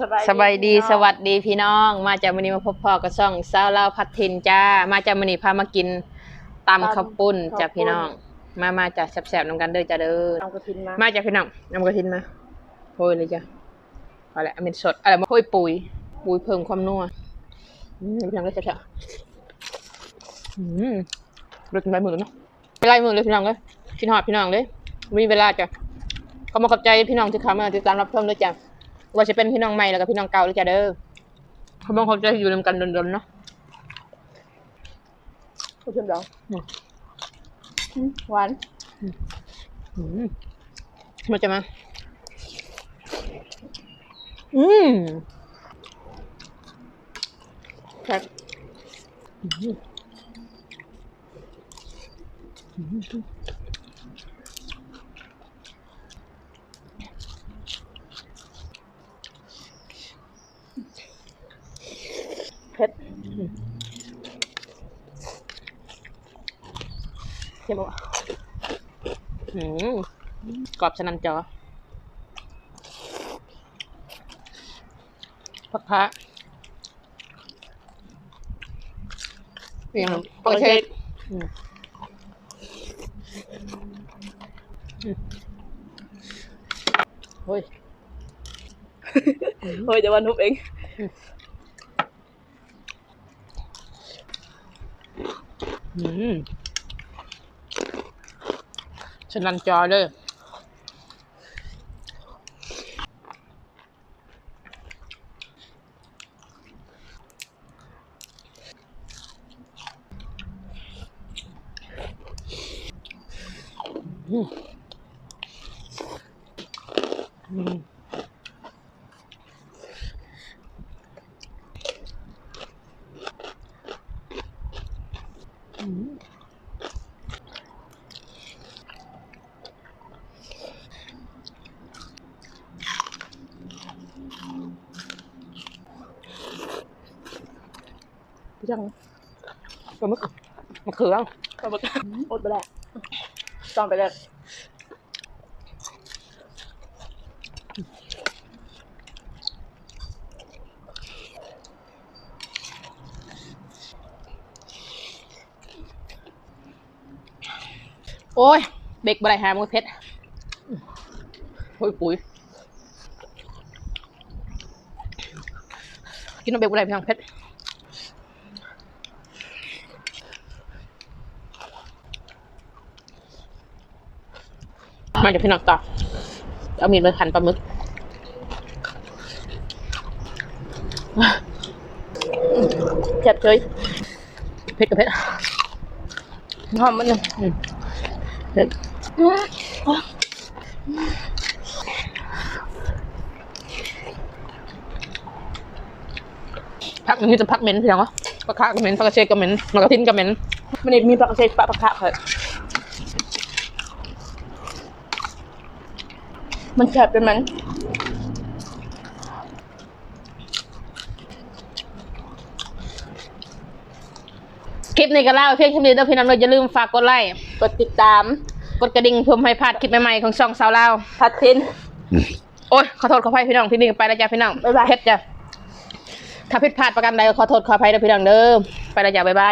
สบายสบายดีพี่น้องสวัสดีพี่น้อง มาจากมื้อนี้มาพบพ่อกับช่องสาวลาวพัดทินจ้า มาจากมื้อนี้พามากินตำข้าวปุ้นจ้ะพี่น้อง มามาจากแซ่บๆนํกันเด้อจ้าเด้อเอากระถินมามาจากพี่น้องนำกระทินมาโรยเลยจ้ะเอาละเอาเป็นสดอะไรมาโรยปุ๋ยปุ๋ยเพิ่มความนัวอืมพี่น้องก็แซ่บๆอืมเลิกกินไปมือเนาะไปไล่มือเลยพี่น้องเลยกินหอดพี่น้องเลยมีเวลาจ้ะขอมาขอบใจพี่น้องที่เข้ามาติดตามรับชมด้วยจ้ะ ว่าจะเป็นพี่น้องใหม่แล้วก็พี่น้องเก่าเลยจ้ะเด้อขอมาขอบใจที่อยู่รวมกันดนๆเนาะผู้ชมดองอืมอืมหวานอืมมาจะมา อืมแซ่บเเจ็บปะอืมกรอบสนันจอผักพระเปลี่ยนปกเชษอืมอืมเฮ้ยเฮ้ยเดี๋ยววันนุบเองอืม ฉันันจอเลยอืมอืมพี่ จังปลาหมึกมะเขือปลาหมึกอดไปแล้วจองไปแล้วโอ้ย เบกบะไรหามือเพชรโอ้ยปุ๋ย กินน้ำเบกบะไรพี่น้องเพชร มาจากพี่น้องต่อเอามีดมาหั่นปลาหมึกแซ่บเฉยเผ็ดกับเผ็ดหอมมันเลยเผ็ดพักนนี่จะพักเหม็นพี่น้องวะปลาคาก็เหม็นปลากระเชษก็เหม็นปลากระทินก็เหม็นมันนี่มีปลากระเชษปลาปลาคะค่ะ มันแซ่บเป็นมันคลิปนี้ก็เล่าเพียงเท่านี้เด้อพี่น้องเราอย่าลืมฝากกดไลค์กดติดตาม กดกระดิ่งเพื่อไม่ให้พลาดคลิปใหม่ๆของช่องสาวลาวพัดทินโอ้ยขอโทษขออภัยพี่น้องที่นี่ไปแล้วจ้าพี่น้องบ๊ายบายเพชรจ้ะถ้าผิดพลาดประการใดก็ขอโทษขออภัยเด้อพี่น้องเด้อไปแล้วจ้าบ๊ายบาย